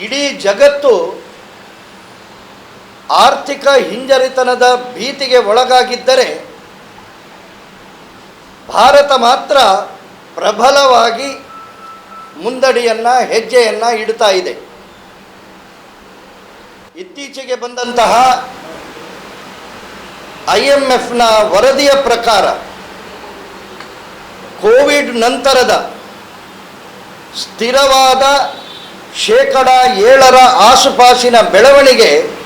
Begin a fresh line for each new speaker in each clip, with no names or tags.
ಇಡೀ ಜಗತ್ತು ಆರ್ಥಿಕ ಹಿಂಜರಿತನದ ಭೀತಿಗೆ ಒಳಗಾಗಿದ್ದರೆ ಭಾರತ ಮಾತ್ರ ಪ್ರಬಲವಾಗಿ ಮುಂದಡಿಯನ್ನು, ಹೆಜ್ಜೆಯನ್ನು ಇಡ್ತಾ ಇದೆ. ಇತ್ತೀಚೆಗೆ ಬಂದಂತಹ ಐ ಎಂ ಎಫ್ನ ವರದಿಯ ಪ್ರಕಾರ ಕೋವಿಡ್ ನಂತರದ ಸ್ಥಿರವಾದ ಶೇಕಡ ಏಳರ ಆಸುಪಾಸಿನ ಬೆಳವಣಿಗೆ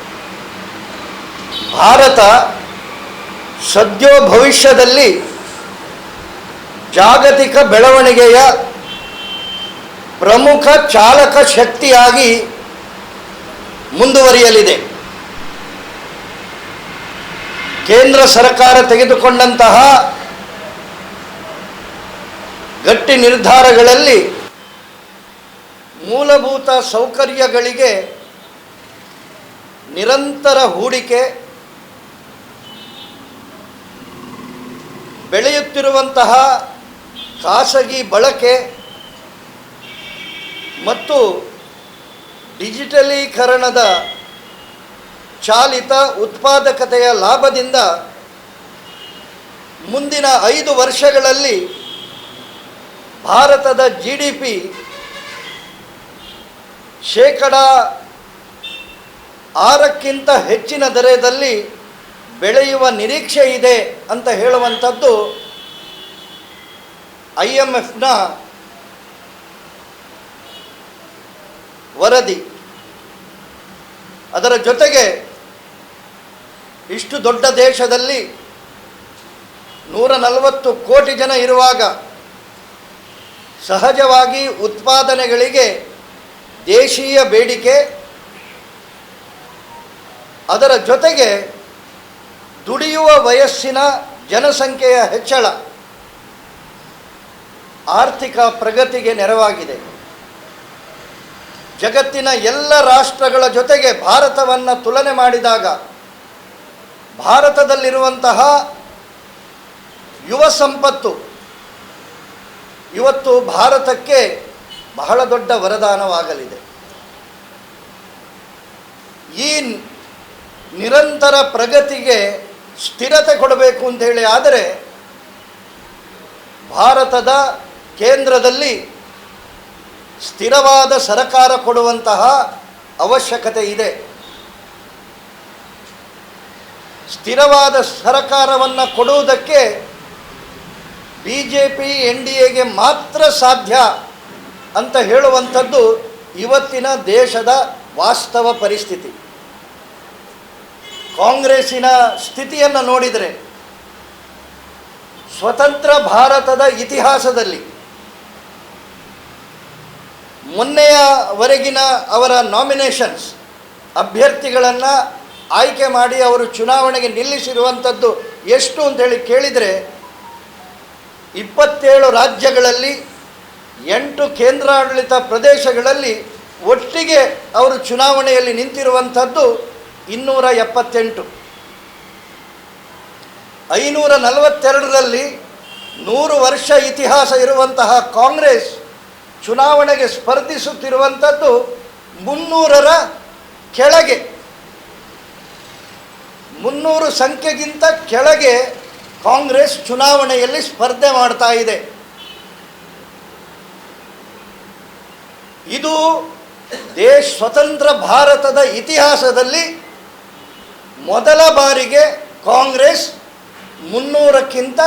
ಭಾರತ ಸದ್ಯೋ ಭವಿಷ್ಯದಲ್ಲಿ ಜಾಗತಿಕ ಬೆಳವಣಿಗೆಯ ಪ್ರಮುಖ ಚಾಲಕ ಶಕ್ತಿಯಾಗಿ ಮುಂದುವರಿಯಲಿದೆ. ಕೇಂದ್ರ ಸರ್ಕಾರ ತೆಗೆದುಕೊಂಡಂತಹ ಗಟ್ಟಿ ನಿರ್ಧಾರಗಳಲ್ಲಿ ಮೂಲಭೂತ ಸೌಕರ್ಯಗಳಿಗೆ ನಿರಂತರ ಹೂಡಿಕೆ, ಬೆಳೆಯುತ್ತಿರುವಂತಹ ಖಾಸಗಿ ಬಳಕೆ ಮತ್ತು ಡಿಜಿಟಲೀಕರಣದ ಚಾಲಿತ ಉತ್ಪಾದಕತೆಯ ಲಾಭದಿಂದ ಮುಂದಿನ ಐದು ವರ್ಷಗಳಲ್ಲಿ ಭಾರತದ ಜಿ ಡಿ ಪಿ ಶೇಕಡ ಆರಕ್ಕಿಂತ ಹೆಚ್ಚಿನ ದರದಲ್ಲಿ ಬೆಳೆಯುವ ನಿರೀಕ್ಷೆ ಇದೆ ಅಂತ ಹೇಳುವಂಥದ್ದು ಐ ಎಂ ಎಫ್ನ ವರದಿ. ಅದರ ಜೊತೆಗೆ ಇಷ್ಟು ದೊಡ್ಡ ದೇಶದಲ್ಲಿ ನೂರ ನಲವತ್ತು ಕೋಟಿ ಜನ ಇರುವಾಗ ಸಹಜವಾಗಿ ಉತ್ಪಾದನೆಗಳಿಗೆ ದೇಶೀಯ ಬೇಡಿಕೆ, ಅದರ ಜೊತೆಗೆ ದುಡಿಯುವ ವಯಸ್ಸಿನ ಜನಸಂಖ್ಯೆಯ ಹೆಚ್ಚಳ ಆರ್ಥಿಕ ಪ್ರಗತಿಗೆ ನೆರವಾಗಿದೆ. ಜಗತ್ತಿನ ಎಲ್ಲ ರಾಷ್ಟ್ರಗಳ ಜೊತೆಗೆ ಭಾರತವನ್ನು ತುಲನೆ ಮಾಡಿದಾಗ ಭಾರತದಲ್ಲಿರುವಂತಹ ಯುವ ಸಂಪತ್ತು ಇವತ್ತು ಭಾರತಕ್ಕೆ ಬಹಳ ದೊಡ್ಡ ವರದಾನವಾಗಲಿದೆ. ಈ ನಿರಂತರ ಪ್ರಗತಿಗೆ ಸ್ಥಿರತೆ ಕೊಡಬೇಕು ಅಂತ ಹೇಳಿ ಆದರೆ ಭಾರತದ ಕೇಂದ್ರದಲ್ಲಿ ಸ್ಥಿರವಾದ ಸರಕಾರ ಕೊಡುವಂತಹ ಅವಶ್ಯಕತೆ ಇದೆ. ಸ್ಥಿರವಾದ ಸರಕಾರವನ್ನು ಕೊಡುವುದಕ್ಕೆ B J P N D ಎಗೆ ಮಾತ್ರ ಸಾಧ್ಯ. ಅಂತ ಹೇಳುವಂಥದ್ದು ಇವತ್ತಿನ ದೇಶದ ವಾಸ್ತವ ಪರಿಸ್ಥಿತಿ. ಕಾಂಗ್ರೆಸ್ಸಿನ ಸ್ಥಿತಿಯನ್ನು ನೋಡಿದರೆ ಸ್ವತಂತ್ರ ಭಾರತದ ಇತಿಹಾಸದಲ್ಲಿ ಮೊನ್ನೆಯವರೆಗಿನ ಅವರ ನಾಮಿನೇಷನ್ಸ್ ಅಭ್ಯರ್ಥಿಗಳನ್ನು ಆಯ್ಕೆ ಮಾಡಿ ಅವರು ಚುನಾವಣೆಗೆ ನಿಲ್ಲಿಸಿರುವಂಥದ್ದು ಎಷ್ಟು ಅಂತೇಳಿ ಕೇಳಿದರೆ ಇಪ್ಪತ್ತೇಳು ರಾಜ್ಯಗಳಲ್ಲಿ ಎಂಟು ಕೇಂದ್ರಾಡಳಿತ ಪ್ರದೇಶಗಳಲ್ಲಿ ಒಟ್ಟಿಗೆ ಅವರು ಚುನಾವಣೆಯಲ್ಲಿ ನಿಂತಿರುವಂಥದ್ದು ಇನ್ನೂರ ಎಪ್ಪತ್ತೆಂಟು. ಐನೂರ ನಲವತ್ತೆರಡರಲ್ಲಿ ನೂರು ವರ್ಷ ಇತಿಹಾಸ ಇರುವಂತಹ ಕಾಂಗ್ರೆಸ್ ಚುನಾವಣೆಗೆ ಸ್ಪರ್ಧಿಸುತ್ತಿರುವಂಥದ್ದು ಮುನ್ನೂರರ ಕೆಳಗೆ. ಮುನ್ನೂರು ಸಂಖ್ಯೆಗಿಂತ ಕೆಳಗೆ ಕಾಂಗ್ರೆಸ್ ಚುನಾವಣೆಯಲ್ಲಿ ಸ್ಪರ್ಧೆ ಮಾಡ್ತಾ ಇದೆ. ಇದು ದೇಶ ಸ್ವತಂತ್ರ ಭಾರತದ ಇತಿಹಾಸದಲ್ಲಿ ಮೊದಲ ಬಾರಿಗೆ ಕಾಂಗ್ರೆಸ್ ಮುನ್ನೂರಕ್ಕಿಂತ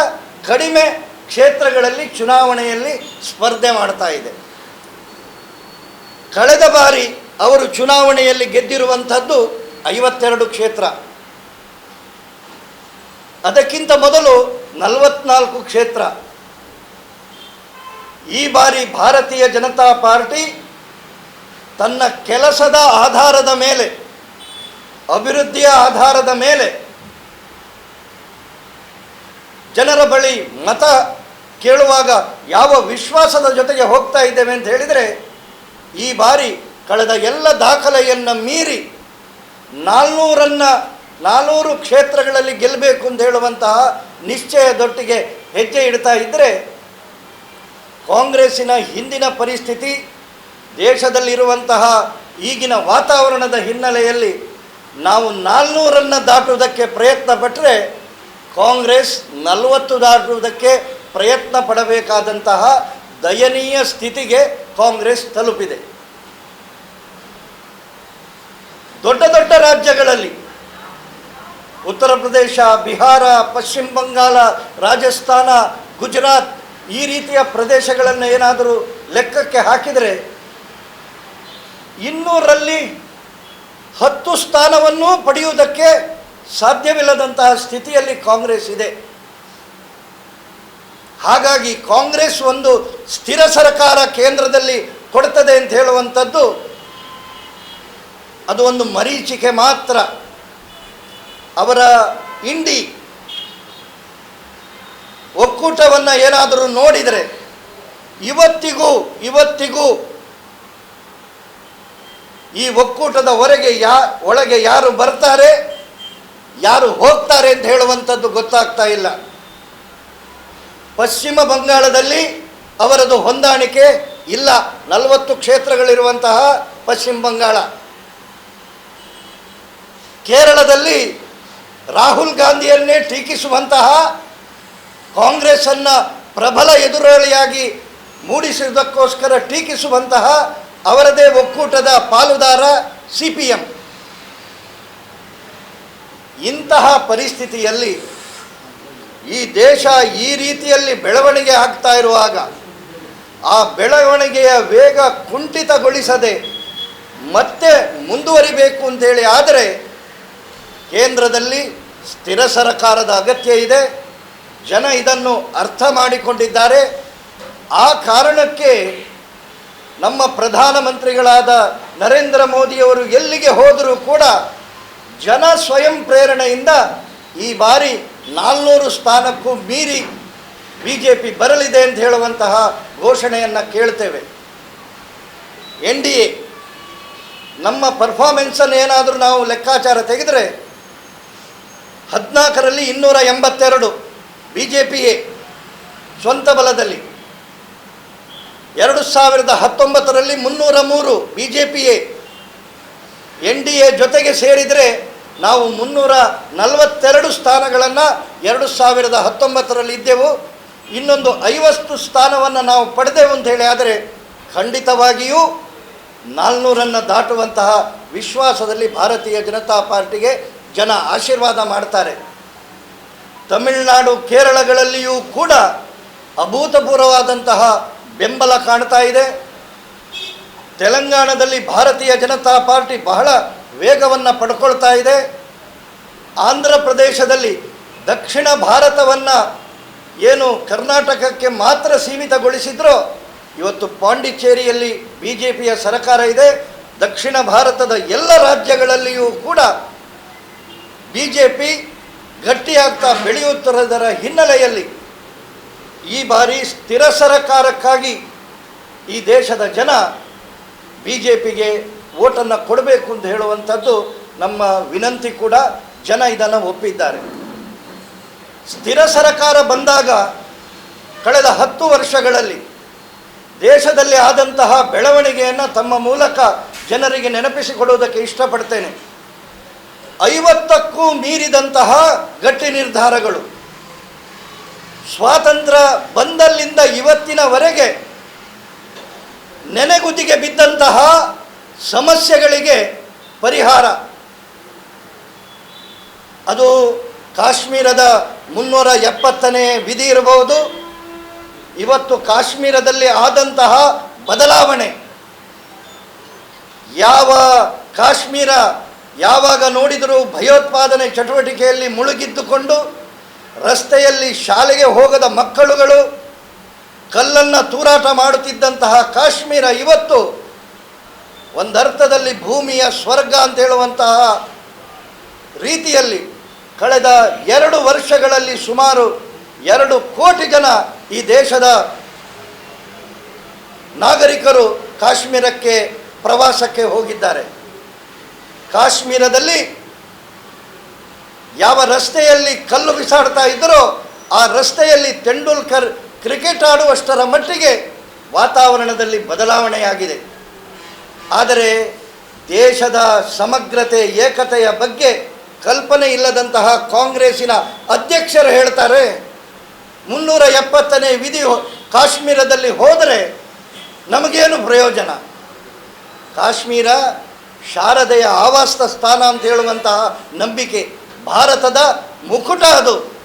ಕಡಿಮೆ ಕ್ಷೇತ್ರಗಳಲ್ಲಿ ಚುನಾವಣೆಯಲ್ಲಿ ಸ್ಪರ್ಧೆ ಮಾಡ್ತಾ ಇದೆ. ಕಳೆದ ಬಾರಿ ಅವರು ಚುನಾವಣೆಯಲ್ಲಿ ಗೆದ್ದಿರುವಂಥದ್ದು ಐವತ್ತೆರಡು ಕ್ಷೇತ್ರ. ಅದಕ್ಕಿಂತ ಮೊದಲು ನಲವತ್ನಾಲ್ಕು ಕ್ಷೇತ್ರ. ಈ ಬಾರಿ ಭಾರತೀಯ ಜನತಾ ಪಾರ್ಟಿ ತನ್ನ ಕೆಲಸದ ಆಧಾರದ ಮೇಲೆ, ಅಭಿವೃದ್ಧಿಯ ಆಧಾರದ ಮೇಲೆ ಜನರ ಬಳಿ ಮತ ಕೇಳುವಾಗ ಯಾವ ವಿಶ್ವಾಸದ ಜೊತೆಗೆ ಹೋಗ್ತಾ ಇದ್ದೇವೆ ಅಂತ ಹೇಳಿದರೆ, ಈ ಬಾರಿ ಕಳೆದ ಎಲ್ಲ ದಾಖಲೆಯನ್ನು ಮೀರಿ ನಾಲ್ನೂರನ್ನು ನಾಲ್ನೂರು ಕ್ಷೇತ್ರಗಳಲ್ಲಿ ಗೆಲ್ಲಬೇಕು ಅಂತ ಹೇಳುವಂತಹ ನಿಶ್ಚಯದೊಟ್ಟಿಗೆ ಹೆಜ್ಜೆ ಇಡ್ತಾ ಇದ್ದರೆ ಕಾಂಗ್ರೆಸ್ಸಿನ ಹಿಂದಿನ ಪರಿಸ್ಥಿತಿ ದೇಶದಲ್ಲಿರುವಂತಹ ಈಗಿನ ವಾತಾವರಣದ ಹಿನ್ನೆಲೆಯಲ್ಲಿ ನಾವು ನಾಲ್ನೂರನ್ನು ದಾಟುವುದಕ್ಕೆ ಪ್ರಯತ್ನ ಪಟ್ಟರೆ ಕಾಂಗ್ರೆಸ್ ನಲವತ್ತು ದಾಟುವುದಕ್ಕೆ ಪ್ರಯತ್ನ ಪಡಬೇಕಾದಂತಹ ದಯನೀಯ ಸ್ಥಿತಿಗೆ ಕಾಂಗ್ರೆಸ್ ತಲುಪಿದೆ. ದೊಡ್ಡ ದೊಡ್ಡ ರಾಜ್ಯಗಳಲ್ಲಿ ಉತ್ತರ ಪ್ರದೇಶ, ಬಿಹಾರ, ಪಶ್ಚಿಮ ಬಂಗಾಳ, ರಾಜಸ್ಥಾನ, ಗುಜರಾತ್ ಈ ರೀತಿಯ ಪ್ರದೇಶಗಳನ್ನು ಏನಾದರೂ ಲೆಕ್ಕಕ್ಕೆ ಹಾಕಿದರೆ ಇನ್ನೂರಲ್ಲಿ ಹತ್ತು ಸ್ಥಾನವನ್ನು ಪಡೆಯುವುದಕ್ಕೆ ಸಾಧ್ಯವಿಲ್ಲದಂತಹ ಸ್ಥಿತಿಯಲ್ಲಿ ಕಾಂಗ್ರೆಸ್ ಇದೆ. ಹಾಗಾಗಿ ಕಾಂಗ್ರೆಸ್ ಒಂದು ಸ್ಥಿರ ಸರ್ಕಾರ ಕೇಂದ್ರದಲ್ಲಿ ಕೊಡ್ತದೆ ಅಂತ ಹೇಳುವಂಥದ್ದು ಅದು ಒಂದು ಮರೀಚಿಕೆ ಮಾತ್ರ. ಅವರ ಇಂಡಿ ಒಕ್ಕೂಟವನ್ನು ಏನಾದರೂ ನೋಡಿದರೆ ಇವತ್ತಿಗೂ ಇವತ್ತಿಗೂ ಈ ಒಕ್ಕೂಟದ ಹೊರಗೆ ಯಾ, ಒಳಗೆ ಯಾರು ಬರ್ತಾರೆ, ಯಾರು ಹೋಗ್ತಾರೆ ಅಂತ ಹೇಳುವಂಥದ್ದು ಗೊತ್ತಾಗ್ತಾ ಇಲ್ಲ. ಪಶ್ಚಿಮ ಬಂಗಾಳದಲ್ಲಿ ಅವರದು ಹೊಂದಾಣಿಕೆ ಇಲ್ಲ. ನಲವತ್ತು ಕ್ಷೇತ್ರಗಳಿರುವಂತಹ ಪಶ್ಚಿಮ ಬಂಗಾಳ. ಕೇರಳದಲ್ಲಿ ರಾಹುಲ್ ಗಾಂಧಿಯನ್ನೇ ಟೀಕಿಸುವಂತಹ ಕಾಂಗ್ರೆಸ್ಸನ್ನು ಪ್ರಬಲ ಎದುರಾಳಿಯಾಗಿ ಮೂಡಿಸುವುದಕ್ಕೋಸ್ಕರ ಟೀಕಿಸುವಂತಹ ಅವರದೇ ಒಕ್ಕೂಟದ ಪಾಲುದಾರ ಸಿ ಪಿ ಎಂ ಇಂತಹ ಪರಿಸ್ಥಿತಿಯಲ್ಲಿ ಈ ದೇಶ ಈ ರೀತಿಯಲ್ಲಿ ಬೆಳವಣಿಗೆ ಆಗ್ತಾ ಇರುವಾಗ ಆ ಬೆಳವಣಿಗೆಯ ವೇಗ ಕುಂಠಿತಗೊಳಿಸದೆ ಮತ್ತೆ ಮುಂದುವರಿಬೇಕು ಅಂತೇಳಿ ಆದರೆ ಕೇಂದ್ರದಲ್ಲಿ ಸ್ಥಿರ ಸರಕಾರದ ಅಗತ್ಯ ಇದೆ. ಜನ ಇದನ್ನು ಅರ್ಥ ಮಾಡಿಕೊಂಡಿದ್ದಾರೆ. ಆ ಕಾರಣಕ್ಕೆ ನಮ್ಮ ಪ್ರಧಾನಮಂತ್ರಿಗಳಾದ ನರೇಂದ್ರ ಮೋದಿಯವರು ಎಲ್ಲಿಗೆ ಹೋದರೂ ಕೂಡ ಜನ ಸ್ವಯಂ ಪ್ರೇರಣೆಯಿಂದ ಈ ಬಾರಿ ನಾಲ್ನೂರು ಸ್ಥಾನಕ್ಕೂ ಮೀರಿ ಬಿ ಜೆ ಪಿ ಬರಲಿದೆ ಅಂತ ಹೇಳುವಂತಹ ಘೋಷಣೆಯನ್ನು ಕೇಳ್ತೇವೆ. ಎನ್ ಡಿ ಎ ನಮ್ಮ ಪರ್ಫಾರ್ಮೆನ್ಸನ್ನು ಏನಾದರೂ ನಾವು ಲೆಕ್ಕಾಚಾರ ತೆಗೆದರೆ ಹದಿನಾಲ್ಕರಲ್ಲಿ ಇನ್ನೂರ ಎಂಬತ್ತೆರಡು ಬಿ ಜೆ ಪಿಯೇ ಸ್ವಂತ ಬಲದಲ್ಲಿ. ಎರಡು ಸಾವಿರದ ಹತ್ತೊಂಬತ್ತರಲ್ಲಿ ಮುನ್ನೂರ ಮೂರು ಬಿ ಜೆ ಪಿಯೇ ಎನ್ ಡಿ ಎ ಜೊತೆಗೆ ಸೇರಿದರೆ ನಾವು ಮುನ್ನೂರ ನಲವತ್ತೆರಡು ಸ್ಥಾನಗಳನ್ನು ಎರಡು ಸಾವಿರದ ಹತ್ತೊಂಬತ್ತರಲ್ಲಿ ಇದ್ದೆವು. ಇನ್ನೊಂದು ಐವತ್ತು ಸ್ಥಾನವನ್ನು ನಾವು ಪಡೆದೆವು ಅಂತ ಹೇಳಿ, ಆದರೆ ಖಂಡಿತವಾಗಿಯೂ ನಾಲ್ನೂರನ್ನು ದಾಟುವಂತಹ ವಿಶ್ವಾಸದಲ್ಲಿ ಭಾರತೀಯ ಜನತಾ ಪಾರ್ಟಿಗೆ ಜನ ಆಶೀರ್ವಾದ ಮಾಡ್ತಾರೆ. ತಮಿಳುನಾಡು, ಕೇರಳಗಳಲ್ಲಿಯೂ ಕೂಡ ಅಭೂತಪೂರ್ವವಾದಂತಹ ಬೆಂಬಲ ಕಾಣ್ತಾ ಇದೆ. ತೆಲಂಗಾಣದಲ್ಲಿ ಭಾರತೀಯ ಜನತಾ ಪಾರ್ಟಿ ಬಹಳ ವೇಗವನ್ನು ಪಡ್ಕೊಳ್ತಾ ಇದೆ. ಆಂಧ್ರ ಪ್ರದೇಶದಲ್ಲಿ ದಕ್ಷಿಣ ಭಾರತವನ್ನು ಏನು ಕರ್ನಾಟಕಕ್ಕೆ ಮಾತ್ರ ಸೀಮಿತಗೊಳಿಸಿದ್ರೋ, ಇವತ್ತು ಪಾಂಡಿಚೇರಿಯಲ್ಲಿ ಬಿ ಜೆ ಪಿಯ ಸರಕಾರ ಇದೆ. ದಕ್ಷಿಣ ಭಾರತದ ಎಲ್ಲ ರಾಜ್ಯಗಳಲ್ಲಿಯೂ ಕೂಡ ಬಿ ಜೆ ಪಿ ಗಟ್ಟಿಯಾಗ್ತಾ ಬೆಳೆಯುತ್ತಿರೋದರ ಹಿನ್ನೆಲೆಯಲ್ಲಿ ಈ ಬಾರಿ ಸ್ಥಿರ ಸರಕಾರಕ್ಕಾಗಿ ಈ ದೇಶದ ಜನ ಬಿ ಜೆ ಪಿಗೆ ಓಟನ್ನು ಕೊಡಬೇಕು ಅಂತ ಹೇಳುವಂಥದ್ದು ನಮ್ಮ ವಿನಂತಿ ಕೂಡ ಜನ ಇದನ್ನು ಒಪ್ಪಿದ್ದಾರೆ. ಸ್ಥಿರ ಸರಕಾರ ಬಂದಾಗ ಕಳೆದ ಹತ್ತು ವರ್ಷಗಳಲ್ಲಿ ದೇಶದಲ್ಲಿ ಆದಂತಹ ಬೆಳವಣಿಗೆಯನ್ನು ತಮ್ಮ ಮೂಲಕ ಜನರಿಗೆ ನೆನಪಿಸಿಕೊಡುವುದಕ್ಕೆ ಇಷ್ಟಪಡ್ತೇನೆ. ಐವತ್ತಕ್ಕೂ ಮೀರಿದಂತಹ ಗಟ್ಟಿ ನಿರ್ಧಾರಗಳು ಸ್ವಾತಂತ್ರ್ಯ ಬಂದಲ್ಲಿಂದ ಇವತ್ತಿನವರೆಗೆ ನೆನೆಗುದಿಗೆ ಬಿದ್ದಂತಹ ಸಮಸ್ಯೆಗಳಿಗೆ ಪರಿಹಾರ. ಅದು ಕಾಶ್ಮೀರದ ಮುನ್ನೂರ ಎಪ್ಪತ್ತನೇ ವಿಧಿ ಇರಬಹುದು. ಇವತ್ತು ಕಾಶ್ಮೀರದಲ್ಲಿ ಆದಂತಹ ಬದಲಾವಣೆ. ಯಾವ ಕಾಶ್ಮೀರ ಯಾವಾಗ ನೋಡಿದರೂ ಭಯೋತ್ಪಾದನೆ ಚಟುವಟಿಕೆಯಲ್ಲಿ ಮುಳುಗಿದ್ದುಕೊಂಡು ರಸ್ತೆಯಲ್ಲಿ ಶಾಲೆಗೆ ಹೋಗದ ಮಕ್ಕಳುಗಳು ಕಲ್ಲನ್ನು ತೂರಾಟ ಮಾಡುತ್ತಿದ್ದಂತಹ ಕಾಶ್ಮೀರ ಇವತ್ತು ಒಂದರ್ಥದಲ್ಲಿ ಭೂಮಿಯ ಸ್ವರ್ಗ ಅಂತ ಹೇಳುವಂತಹ ರೀತಿಯಲ್ಲಿ ಕಳೆದ ಎರಡು ವರ್ಷಗಳಲ್ಲಿ ಸುಮಾರು ಎರಡು ಕೋಟಿ ಜನ ಈ ದೇಶದ ನಾಗರಿಕರು ಕಾಶ್ಮೀರಕ್ಕೆ ಪ್ರವಾಸಕ್ಕೆ ಹೋಗಿದ್ದಾರೆ. ಕಾಶ್ಮೀರದಲ್ಲಿ ಯಾವ ರಸ್ತೆಯಲ್ಲಿ ಕಲ್ಲು ಬಿಸಾಡ್ತಾ ಇದ್ದರೋ ಆ ರಸ್ತೆಯಲ್ಲಿ ತೆಂಡೂಲ್ಕರ್ ಕ್ರಿಕೆಟ್ ಆಡುವಷ್ಟರ ಮಟ್ಟಿಗೆ ವಾತಾವರಣದಲ್ಲಿ ಬದಲಾವಣೆಯಾಗಿದೆ. ಆದರೆ ದೇಶದ ಸಮಗ್ರತೆ, ಏಕತೆಯ ಬಗ್ಗೆ ಕಲ್ಪನೆ ಇಲ್ಲದಂತಹ ಕಾಂಗ್ರೆಸ್ಸಿನ ಅಧ್ಯಕ್ಷರು ಹೇಳ್ತಾರೆ, ಮುನ್ನೂರ ಎಪ್ಪತ್ತನೇ ವಿಧಿ ಕಾಶ್ಮೀರದಲ್ಲಿ ಹೋದರೆ ನಮಗೇನು ಪ್ರಯೋಜನ? ಕಾಶ್ಮೀರ ಶಾರದೆಯ ಆವಾಸ ಸ್ಥಾನ ಅಂತ ಹೇಳುವಂತಹ ನಂಬಿಕೆ. ಭಾರತದ ಮುಕುಟ ಅದು.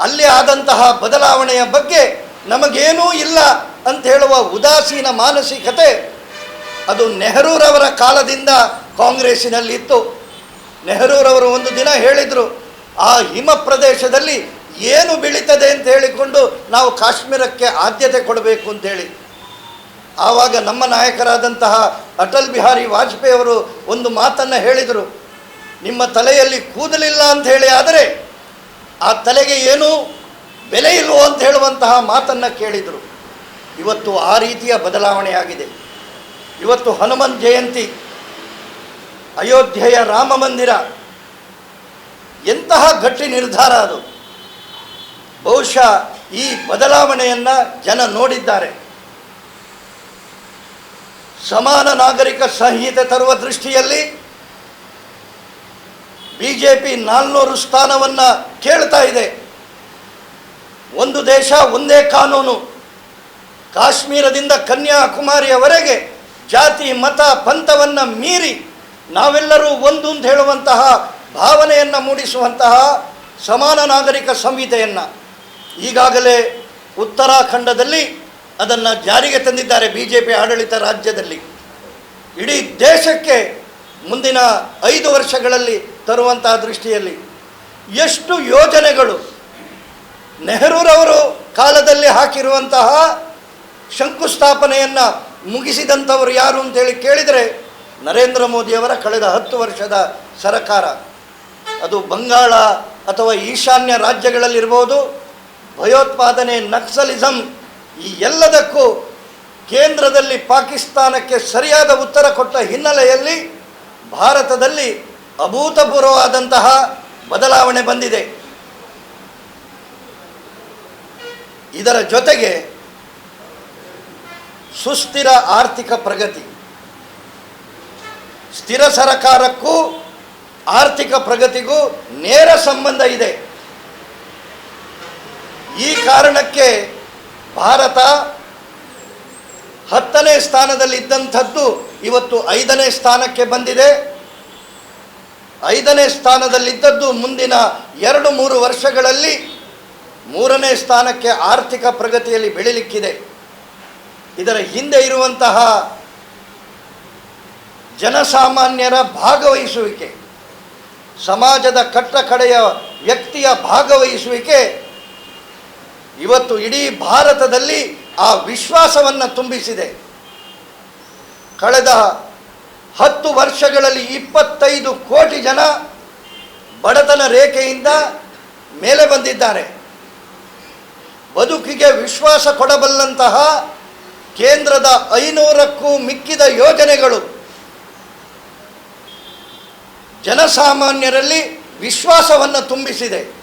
ಅಲ್ಲಿ ಆದಂತಹ ಬದಲಾವಣೆಯ ಬಗ್ಗೆ ನಮಗೇನೂ ಇಲ್ಲ ಅಂತ ಹೇಳುವ ಉದಾಸೀನ ಮಾನಸಿಕತೆ ಅದು ನೆಹರೂರವರ ಕಾಲದಿಂದ ಕಾಂಗ್ರೆಸ್ಸಿನಲ್ಲಿತ್ತು. ನೆಹರೂರವರು ಒಂದು ದಿನ ಹೇಳಿದರು, ಆ ಹಿಮ ಪ್ರದೇಶದಲ್ಲಿ ಏನು ಬೆಳೀತದೆ ಅಂತ ಹೇಳಿಕೊಂಡು ನಾವು ಕಾಶ್ಮೀರಕ್ಕೆ ಆದ್ಯತೆ ಕೊಡಬೇಕು ಅಂತೇಳಿ ಆವಾಗ ನಮ್ಮ ನಾಯಕರಾದಂತಹ ಅಟಲ್ ಬಿಹಾರಿ ವಾಜಪೇಯಿ ಅವರು ಒಂದು ಮಾತನ್ನು ಹೇಳಿದರು ನಿಮ್ಮ ತಲೆಯಲ್ಲಿ ಕೂದಲಿಲ್ಲ ಅಂತ ಹೇಳಿ ಆದರೆ ಆ ತಲೆಗೆ ಏನೂ ಬೆಲೆ ಇಲ್ವೋ ಅಂತ ಹೇಳುವಂತಹ ಮಾತನ್ನು ಕೇಳಿದರು. ಇವತ್ತು ಆ ರೀತಿಯ ಬದಲಾವಣೆಯಾಗಿದೆ ಇವತ್ತು ಹನುಮನ್ ಜಯಂತಿ, ಅಯೋಧ್ಯೆಯ ರಾಮ ಮಂದಿರ, ಎಂತಹ ಗಟ್ಟಿ ನಿರ್ಧಾರ ಅದು. ಬಹುಶಃ ಈ ಬದಲಾವಣೆಯನ್ನು ಜನ ನೋಡಿದ್ದಾರೆ. ಸಮಾನ ನಾಗರಿಕ ಸಂಹಿತೆ ತರುವ ದೃಷ್ಟಿಯಲ್ಲಿ ಬಿ ಜೆ ಪಿ ನಾಲ್ನೂರು ಸ್ಥಾನವನ್ನು ಕೇಳ್ತಾ ಇದೆ. ಒಂದು ದೇಶ, ಒಂದೇ ಕಾನೂನು. ಕಾಶ್ಮೀರದಿಂದ ಕನ್ಯಾಕುಮಾರಿಯವರೆಗೆ ಜಾತಿ, ಮತ, ಪಂಥವನ್ನು ಮೀರಿ ನಾವೆಲ್ಲರೂ ಒಂದು ಅಂತ ಹೇಳುವಂತಹ ಭಾವನೆಯನ್ನು ಮೂಡಿಸುವಂತಹ ಸಮಾನ ನಾಗರಿಕ ಸಂಹಿತೆಯನ್ನು ಈಗಾಗಲೇ ಉತ್ತರಾಖಂಡದಲ್ಲಿ ಅದನ್ನು ಜಾರಿಗೆ ತಂದಿದ್ದಾರೆ ಬಿ ಜೆ ಪಿ ಆಡಳಿತ ರಾಜ್ಯದಲ್ಲಿ. ಇಡೀ ದೇಶಕ್ಕೆ ಮುಂದಿನ ಐದು ವರ್ಷಗಳಲ್ಲಿ ತರುವಂತಹ ದೃಷ್ಟಿಯಲ್ಲಿ ಎಷ್ಟು ಯೋಜನೆಗಳು ನೆಹರೂರವರು ಕಾಲದಲ್ಲಿ ಹಾಕಿರುವಂತಹ ಶಂಕುಸ್ಥಾಪನೆಯನ್ನು ಮುಗಿಸಿದಂಥವರು ಯಾರು ಅಂತೇಳಿ ಕೇಳಿದರೆ ನರೇಂದ್ರ ಮೋದಿಯವರ ಕಳೆದ ಹತ್ತು ವರ್ಷದ ಸರಕಾರ. ಅದು ಬಂಗಾಳ ಅಥವಾ ಈಶಾನ್ಯ ರಾಜ್ಯಗಳಲ್ಲಿರ್ಬೋದು, ಭಯೋತ್ಪಾದನೆ ನಕ್ಸಲಿಸಮ್ ಈ ಎಲ್ಲದಕ್ಕೂ ಕೇಂದ್ರದಲ್ಲಿ ಪಾಕಿಸ್ತಾನಕ್ಕೆ ಸರಿಯಾದ ಉತ್ತರ ಕೊಟ್ಟ ಹಿನ್ನೆಲೆಯಲ್ಲಿ ಭಾರತದಲ್ಲಿ ಅಭೂತಪೂರ್ವವಾದಂತಹ ಬದಲಾವಣೆ ಬಂದಿದೆ. ಇದರ ಜೊತೆಗೆ ಸುಸ್ಥಿರ ಆರ್ಥಿಕ ಪ್ರಗತಿ. ಸ್ಥಿರ ಸರಕಾರಕ್ಕೂ ಆರ್ಥಿಕ ಪ್ರಗತಿಗೂ ನೇರ ಸಂಬಂಧ ಇದೆ. ಈ ಕಾರಣಕ್ಕೆ ಭಾರತ ಹತ್ತನೇ ಸ್ಥಾನದಲ್ಲಿದ್ದಂಥದ್ದು ಇವತ್ತು ಐದನೇ ಸ್ಥಾನಕ್ಕೆ ಬಂದಿದೆ. ಐದನೇ ಸ್ಥಾನದಲ್ಲಿದ್ದದ್ದು ಮುಂದಿನ ಎರಡು ಮೂರು ವರ್ಷಗಳಲ್ಲಿ ಮೂರನೇ ಸ್ಥಾನಕ್ಕೆ ಆರ್ಥಿಕ ಪ್ರಗತಿಯಲ್ಲಿ ಬೆಳಿಲಿಕ್ಕಿದೆ. ಇದರ ಹಿಂದೆ ಇರುವಂತಹ ಜನಸಾಮಾನ್ಯರ ಭಾಗವಹಿಸುವಿಕೆ, ಸಮಾಜದ ಕಟ್ಟ ಕಡೆಯ ವ್ಯಕ್ತಿಯ ಭಾಗವಹಿಸುವಿಕೆ, ಇವತ್ತು ಇಡೀ ಭಾರತದಲ್ಲಿ ಆ ವಿಶ್ವಾಸವನ್ನು ತುಂಬಿಸಿದೆ. ಕಳೆದ ಹತ್ತು ವರ್ಷಗಳಲ್ಲಿ ಇಪ್ಪತ್ತೈದು ಕೋಟಿ ಜನ ಬಡತನ ರೇಖೆಯಿಂದ ಮೇಲೆ ಬಂದಿದ್ದಾರೆ. ಬದುಕಿಗೆ ವಿಶ್ವಾಸ ಕೊಡಬಲ್ಲಂತಹ ಕೇಂದ್ರದ ಐನೂರಕ್ಕೂ ಮಿಕ್ಕಿದ ಯೋಜನೆಗಳು ಜನಸಾಮಾನ್ಯರಲ್ಲಿ ವಿಶ್ವಾಸವನ್ನು ತುಂಬಿಸಿದೆ.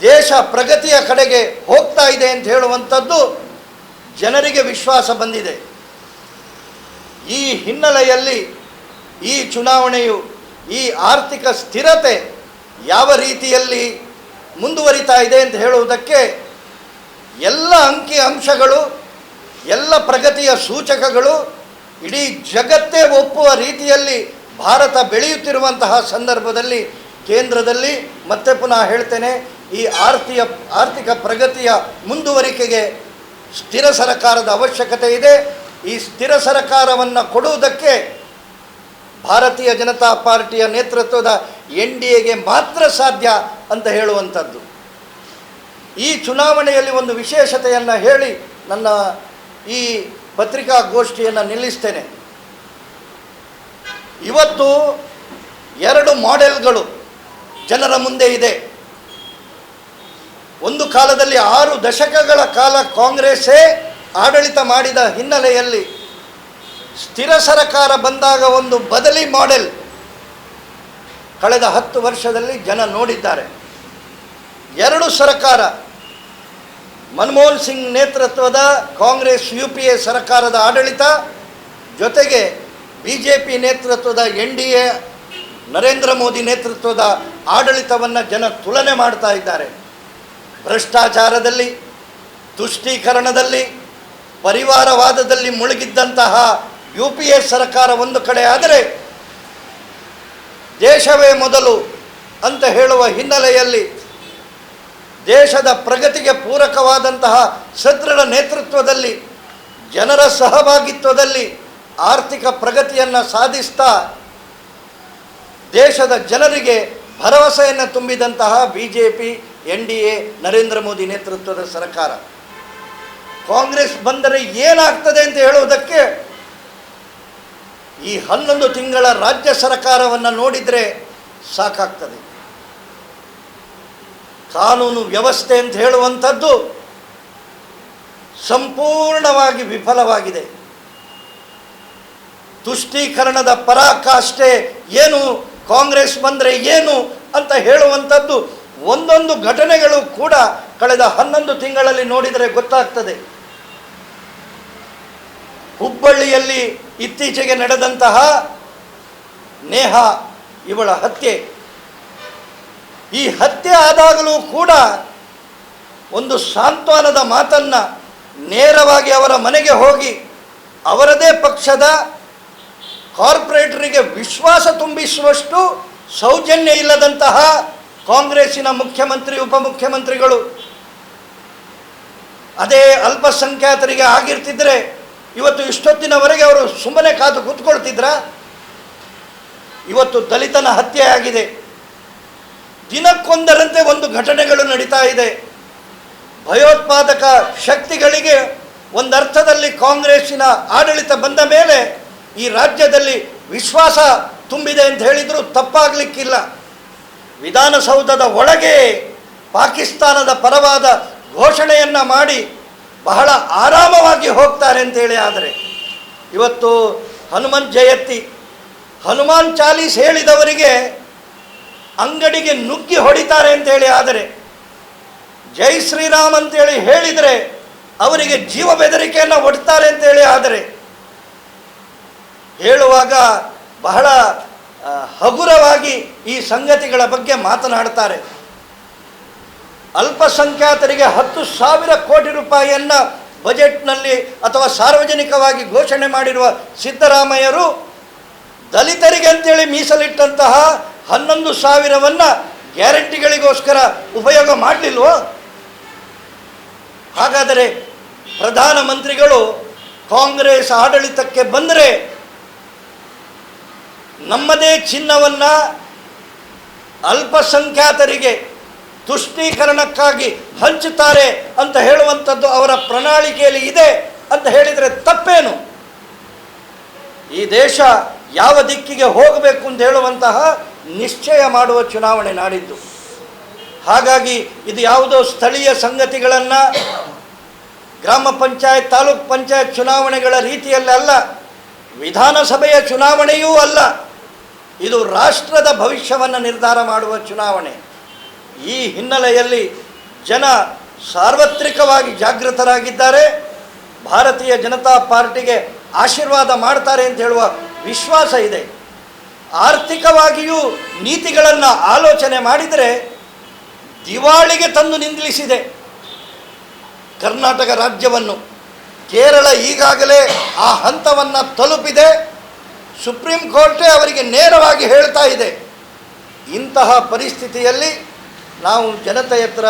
ದೇಶ ಪ್ರಗತಿಯ ಕಡೆಗೆ ಹೋಗ್ತಾ ಇದೆ ಅಂತ ಹೇಳುವಂಥದ್ದು ಜನರಿಗೆ ವಿಶ್ವಾಸ ಬಂದಿದೆ. ಈ ಹಿನ್ನೆಲೆಯಲ್ಲಿ ಈ ಚುನಾವಣೆಯು, ಈ ಆರ್ಥಿಕ ಸ್ಥಿರತೆ ಯಾವ ರೀತಿಯಲ್ಲಿ ಮುಂದುವರಿತಾ ಇದೆ ಅಂತ ಹೇಳುವುದಕ್ಕೆ ಎಲ್ಲ ಅಂಕಿ ಅಂಶಗಳು, ಎಲ್ಲ ಪ್ರಗತಿಯ ಸೂಚಕಗಳು ಇಡೀ ಜಗತ್ತೇ ಒಪ್ಪುವ ರೀತಿಯಲ್ಲಿ ಭಾರತ ಬೆಳೆಯುತ್ತಿರುವಂತಹ ಸಂದರ್ಭದಲ್ಲಿ, ಕೇಂದ್ರದಲ್ಲಿ ಮತ್ತೆ ಪುನಃ ಹೇಳ್ತೇನೆ, ಈ ಆರ್ಥಿಕ ಆರ್ಥಿಕ ಪ್ರಗತಿಯ ಮುಂದುವರಿಕೆಗೆ ಸ್ಥಿರ ಸರ್ಕಾರದ ಅವಶ್ಯಕತೆ ಇದೆ. ಈ ಸ್ಥಿರ ಸರಕಾರವನ್ನು ಕೊಡುವುದಕ್ಕೆ ಭಾರತೀಯ ಜನತಾ ಪಾರ್ಟಿಯ ನೇತೃತ್ವದ ಎನ್ ಡಿ ಎಗೆ ಮಾತ್ರ ಸಾಧ್ಯ ಅಂತ ಹೇಳುವಂಥದ್ದು. ಈ ಚುನಾವಣೆಯಲ್ಲಿ ಒಂದು ವಿಶೇಷತೆಯನ್ನು ಹೇಳಿ ನನ್ನ ಈ ಪತ್ರಿಕಾಗೋಷ್ಠಿಯನ್ನು ನಿಲ್ಲಿಸ್ತೇನೆ. ಇವತ್ತು ಎರಡು ಮಾಡೆಲ್ಗಳು ಜನರ ಮುಂದೆ ಇದೆ. ಒಂದು ಕಾಲದಲ್ಲಿ ಆರು ದಶಕಗಳ ಕಾಲ ಕಾಂಗ್ರೆಸ್ಸೇ ಆಡಳಿತ ಮಾಡಿದ ಹಿನ್ನೆಲೆಯಲ್ಲಿ ಸ್ಥಿರ ಸರಕಾರ ಬಂದಾಗ ಒಂದು ಬದಲಿ ಮಾಡೆಲ್ ಕಳೆದ ಹತ್ತು ವರ್ಷದಲ್ಲಿ ಜನ ನೋಡಿದ್ದಾರೆ. ಎರಡು ಸರಕಾರ, ಮನಮೋಹನ್ ಸಿಂಗ್ ನೇತೃತ್ವದ ಕಾಂಗ್ರೆಸ್ ಯು ಪಿ ಎ ಸರ್ಕಾರದ ಆಡಳಿತ, ಜೊತೆಗೆ ಬಿ ಜೆ ಪಿ ನೇತೃತ್ವದ N D A, Narendra Modi ನೇತೃತ್ವದ ಆಡಳಿತವನ್ನು ಜನ ತುಲನೆ ಮಾಡ್ತಾ ಇದ್ದಾರೆ. ಭ್ರಷ್ಟಾಚಾರದಲ್ಲಿ, ತುಷ್ಟೀಕರಣದಲ್ಲಿ ಪರಿವಾರವಾದದಲ್ಲಿ ಮುಳುಗಿದ್ದಂತಹ ಯು ಪಿ ಎ ಸರ್ಕಾರ ಒಂದು ಕಡೆ ಆದರೆ ದೇಶವೇ ಮೊದಲು ಅಂತ ಹೇಳುವ ಹಿನ್ನೆಲೆಯಲ್ಲಿ ದೇಶದ ಪ್ರಗತಿಗೆ ಪೂರಕವಾದಂತಹ ಸದೃಢ ನೇತೃತ್ವದಲ್ಲಿ, ಜನರ ಸಹಭಾಗಿತ್ವದಲ್ಲಿ ಆರ್ಥಿಕ ಪ್ರಗತಿಯನ್ನು ಸಾಧಿಸ್ತಾ ದೇಶದ ಜನರಿಗೆ ಭರವಸೆಯನ್ನು ತುಂಬಿದಂತಹ B J P N D A, Narendra Modi ನೇತೃತ್ವದ ಸರ್ಕಾರ. ಕಾಂಗ್ರೆಸ್ ಬಂದರೆ ಏನಾಗ್ತದೆ ಅಂತ ಹೇಳುವುದಕ್ಕೆ ಈ ಹನ್ನೊಂದು ತಿಂಗಳ ರಾಜ್ಯ ಸರ್ಕಾರವನ್ನು ನೋಡಿದರೆ ಸಾಕಾಗ್ತದೆ. ಕಾನೂನು ವ್ಯವಸ್ಥೆ ಅಂತ ಹೇಳುವಂಥದ್ದು ಸಂಪೂರ್ಣವಾಗಿ ವಿಫಲವಾಗಿದೆ. ತುಷ್ಟೀಕರಣದ ಪರಾಕಾಷ್ಠೆ ಏನು, ಕಾಂಗ್ರೆಸ್ ಬಂದರೆ ಏನು ಅಂತ ಹೇಳುವಂಥದ್ದು ಒಂದೊಂದು ಘಟನೆಗಳು ಕೂಡ ಕಳೆದ ಹನ್ನೊಂದು ತಿಂಗಳಲ್ಲಿ ನೋಡಿದರೆ ಗೊತ್ತಾಗ್ತದೆ. ಹುಬ್ಬಳ್ಳಿಯಲ್ಲಿ ಇತ್ತೀಚೆಗೆ ನಡೆದಂತಹ ನೇಹ ಇವಳ ಹತ್ಯೆ. ಈ ಹತ್ಯೆ ಆದಾಗಲೂ ಕೂಡ ಒಂದು ಸಾಂತ್ವನದ ಮಾತನ್ನು ನೇರವಾಗಿ ಅವರ ಮನೆಗೆ ಹೋಗಿ ಅವರದೇ ಪಕ್ಷದ ಕಾರ್ಪೊರೇಟರಿಗೆ ವಿಶ್ವಾಸ ತುಂಬಿಸುವಷ್ಟು ಸೌಜನ್ಯ ಇಲ್ಲದಂತಹ ಕಾಂಗ್ರೆಸ್ಸಿನ ಮುಖ್ಯಮಂತ್ರಿ, ಉಪಮುಖ್ಯಮಂತ್ರಿಗಳು ಅದೇ ಅಲ್ಪಸಂಖ್ಯಾತರಿಗೆ ಆಗಿರ್ತಿದ್ರೆ ಇವತ್ತು ಇಷ್ಟೊತ್ತಿನವರೆಗೆ ಅವರು ಸುಮ್ಮನೆ ಕಾದು ಕೂತ್ಕೊಳ್ತಿದ್ರ? ಇವತ್ತು ದಲಿತನ ಹತ್ಯೆ ಆಗಿದೆ. ದಿನಕ್ಕೊಂದರಂತೆ ಒಂದು ಘಟನೆಗಳು ನಡೀತಾ ಇದೆ. ಭಯೋತ್ಪಾದಕ ಶಕ್ತಿಗಳಿಗೆ ಒಂದರ್ಥದಲ್ಲಿ ಕಾಂಗ್ರೆಸ್ಸಿನ ಆಡಳಿತ ಬಂದ ಮೇಲೆ ಈ ರಾಜ್ಯದಲ್ಲಿ ವಿಶ್ವಾಸ ತುಂಬಿದೆ ಅಂತ ಹೇಳಿದರೂ ತಪ್ಪಾಗಲಿಕ್ಕಿಲ್ಲ. ವಿಧಾನಸೌಧದ ಒಳಗೆ ಪಾಕಿಸ್ತಾನದ ಪರವಾದ ಘೋಷಣೆಯನ್ನು ಮಾಡಿ ಬಹಳ ಆರಾಮವಾಗಿ ಹೋಗ್ತಾರೆ ಅಂತೇಳಿ ಆದರೆ ಇವತ್ತು ಹನುಮನ್ ಜಯಂತಿ, ಹನುಮಾನ್ ಚಾಲೀಸ್ ಹೇಳಿದವರಿಗೆ ಅಂಗಡಿಗೆ ನುಗ್ಗಿ ಹೊಡಿತಾರೆ ಅಂತೇಳಿ ಆದರೆ ಜೈ ಶ್ರೀರಾಮ್ ಅಂತೇಳಿ ಹೇಳಿದರೆ ಅವರಿಗೆ ಜೀವ ಬೆದರಿಕೆಯನ್ನು ಒಡ್ತಾರೆ ಅಂತೇಳಿ ಆದರೆ ಹೇಳುವಾಗ ಬಹಳ ಹಗುರವಾಗಿ ಈ ಸಂಗತಿಗಳ ಬಗ್ಗೆ ಮಾತನಾಡ್ತಾರೆ. ಅಲ್ಪಸಂಖ್ಯಾತರಿಗೆ ಹತ್ತು ಸಾವಿರ ಕೋಟಿ ರೂಪಾಯಿಯನ್ನು ಬಜೆಟ್ನಲ್ಲಿ ಅಥವಾ ಸಾರ್ವಜನಿಕವಾಗಿ ಘೋಷಣೆ ಮಾಡಿರುವ ಸಿದ್ದರಾಮಯ್ಯರು ದಲಿತರಿಗೆ ಅಂತೇಳಿ ಮೀಸಲಿಟ್ಟಂತಹ ಹನ್ನೊಂದು ಸಾವಿರವನ್ನು ಗ್ಯಾರಂಟಿಗಳಿಗೋಸ್ಕರ ಉಪಯೋಗ ಮಾಡಲಿಲ್ವೋ? ಹಾಗಾದರೆ ಪ್ರಧಾನಮಂತ್ರಿಗಳು ಕಾಂಗ್ರೆಸ್ ಆಡಳಿತಕ್ಕೆ ಬಂದರೆ ನಮ್ಮದೇ ಚಿನ್ನವನ್ನು ಅಲ್ಪಸಂಖ್ಯಾತರಿಗೆ ತುಷ್ಟೀಕರಣಕ್ಕಾಗಿ ಹಂಚುತ್ತಾರೆ ಅಂತ ಹೇಳುವಂಥದ್ದು ಅವರ ಪ್ರಣಾಳಿಕೆಯಲ್ಲಿ ಇದೆ ಅಂತ ಹೇಳಿದರೆ ತಪ್ಪೇನು? ಈ ದೇಶ ಯಾವ ದಿಕ್ಕಿಗೆ ಹೋಗಬೇಕು ಅಂತ ಹೇಳುವಂತಹ ನಿಶ್ಚಯ ಮಾಡುವ ಚುನಾವಣೆ ನಾಡಿದ್ದು. ಹಾಗಾಗಿ ಇದು ಯಾವುದೋ ಸ್ಥಳೀಯ ಸಂಗತಿಗಳನ್ನು ಗ್ರಾಮ ಪಂಚಾಯತ್, ತಾಲೂಕ್ ಪಂಚಾಯತ್ ಚುನಾವಣೆಗಳ ರೀತಿಯಲ್ಲ ವಿಧಾನಸಭೆಯ ಚುನಾವಣೆಯೂ ಅಲ್ಲ, ಇದು ರಾಷ್ಟ್ರದ ಭವಿಷ್ಯವನ್ನು ನಿರ್ಧಾರ ಮಾಡುವ ಚುನಾವಣೆ. ಈ ಹಿನ್ನೆಲೆಯಲ್ಲಿ ಜನ ಸಾರ್ವತ್ರಿಕವಾಗಿ ಜಾಗೃತರಾಗಿದ್ದಾರೆ. ಭಾರತೀಯ ಜನತಾ ಪಾರ್ಟಿಗೆ ಆಶೀರ್ವಾದ ಮಾಡ್ತಾರೆ ಅಂತ ಹೇಳುವ ವಿಶ್ವಾಸ ಇದೆ. ಆರ್ಥಿಕವಾಗಿಯೂ ನೀತಿಗಳನ್ನು ಆಲೋಚನೆ ಮಾಡಿದರೆ ದಿವಾಳಿಗೆ ತಂದು ನಿಂದಿಸಿದೆ. ಕರ್ನಾಟಕ ರಾಜ್ಯವನ್ನು ಕೇರಳ ಈಗಾಗಲೇ ಆ ಹಂತವನ್ನು ತಲುಪಿದೆ. ಸುಪ್ರೀಂ ಕೋರ್ಟೇ ಅವರಿಗೆ ನೇರವಾಗಿ ಹೇಳ್ತಾ ಇದೆ. ಇಂತಹ ಪರಿಸ್ಥಿತಿಯಲ್ಲಿ ನಾವು ಜನತೆಯ ಹತ್ರ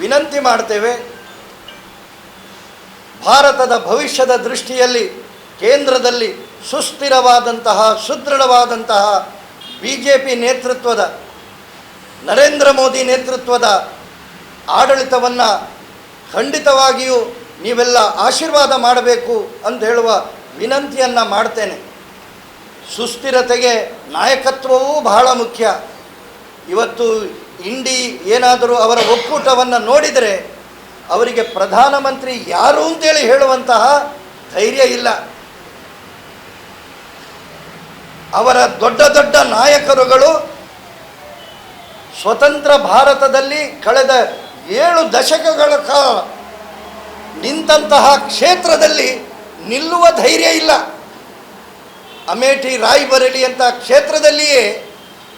ವಿನಂತಿ ಮಾಡ್ತೇವೆ, ಭಾರತದ ಭವಿಷ್ಯದ ದೃಷ್ಟಿಯಲ್ಲಿ ಕೇಂದ್ರದಲ್ಲಿ ಸುಸ್ಥಿರವಾದಂತಹ, ಸುದೃಢವಾದಂತಹ ಬಿ ಜೆ ಪಿ ನೇತೃತ್ವದ, ನರೇಂದ್ರ ಮೋದಿ ನೇತೃತ್ವದ ಆಡಳಿತವನ್ನು ಖಂಡಿತವಾಗಿಯೂ ನೀವೆಲ್ಲ ಆಶೀರ್ವಾದ ಮಾಡಬೇಕು ಅಂತ ಹೇಳುವ ವಿನಂತಿಯನ್ನು ಮಾಡ್ತೇನೆ. ಸುಸ್ಥಿರತೆಗೆ ನಾಯಕತ್ವವೂ ಬಹಳ ಮುಖ್ಯ. ಇವತ್ತು ಇಂಡಿ ಏನಾದರೂ ಅವರ ಒಕ್ಕೂಟವನ್ನು ನೋಡಿದರೆ ಅವರಿಗೆ ಪ್ರಧಾನಮಂತ್ರಿ ಯಾರು ಅಂತೇಳಿ ಹೇಳುವಂತಹ ಧೈರ್ಯ ಇಲ್ಲ. ಅವರ ದೊಡ್ಡ ದೊಡ್ಡ ನಾಯಕರುಗಳು ಸ್ವತಂತ್ರ ಭಾರತದಲ್ಲಿ ಕಳೆದ ಏಳು ದಶಕಗಳ ಕಾಲ ನಿಂತಹ ಕ್ಷೇತ್ರದಲ್ಲಿ ನಿಲ್ಲುವ ಧೈರ್ಯ ಇಲ್ಲ. ಅಮೇಠಿ ರಾಯ್ಬರೇಲಿ ಅಂತ ಕ್ಷೇತ್ರದಲ್ಲಿಯೇ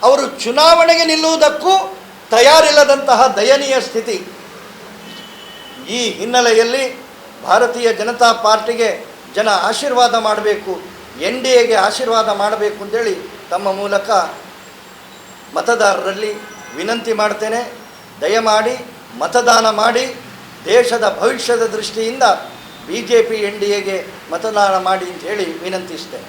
ಅವರು ಚುನಾವಣೆಗೆ ನಿಲ್ಲುವುದಕ್ಕೂ ತಯಾರಿಲ್ಲದಂತಹ ದಯನೀಯ ಸ್ಥಿತಿ. ಈ ಹಿನ್ನೆಲೆಯಲ್ಲಿ ಭಾರತೀಯ ಜನತಾ ಪಾರ್ಟಿಗೆ ಜನ ಆಶೀರ್ವಾದ ಮಾಡಬೇಕು, ಎನ್ ಡಿ ಎಗೆ ಆಶೀರ್ವಾದ ಮಾಡಬೇಕು ಅಂತೇಳಿ ತಮ್ಮ ಮೂಲಕ ಮತದಾರರಲ್ಲಿ ವಿನಂತಿ ಮಾಡ್ತೇನೆ. ದಯಮಾಡಿ ಮತದಾನ ಮಾಡಿ, ದೇಶದ ಭವಿಷ್ಯದ ದೃಷ್ಟಿಯಿಂದ B J P N D ಎಗೆ ಮತದಾನ ಮಾಡಿ ಅಂತ ಹೇಳಿ ವಿನಂತಿಸ್ತೇನೆ.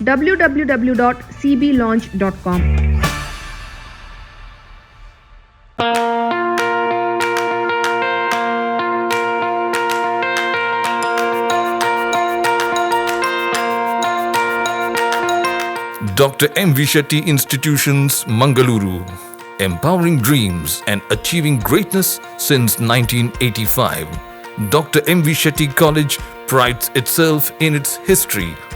www.cblaunch.com.
Dr. M Vishetti Institutions, Mangaluru. Empowering Dreams and Achieving Greatness since 1985. Dr. M Vishetti College prides itself in its history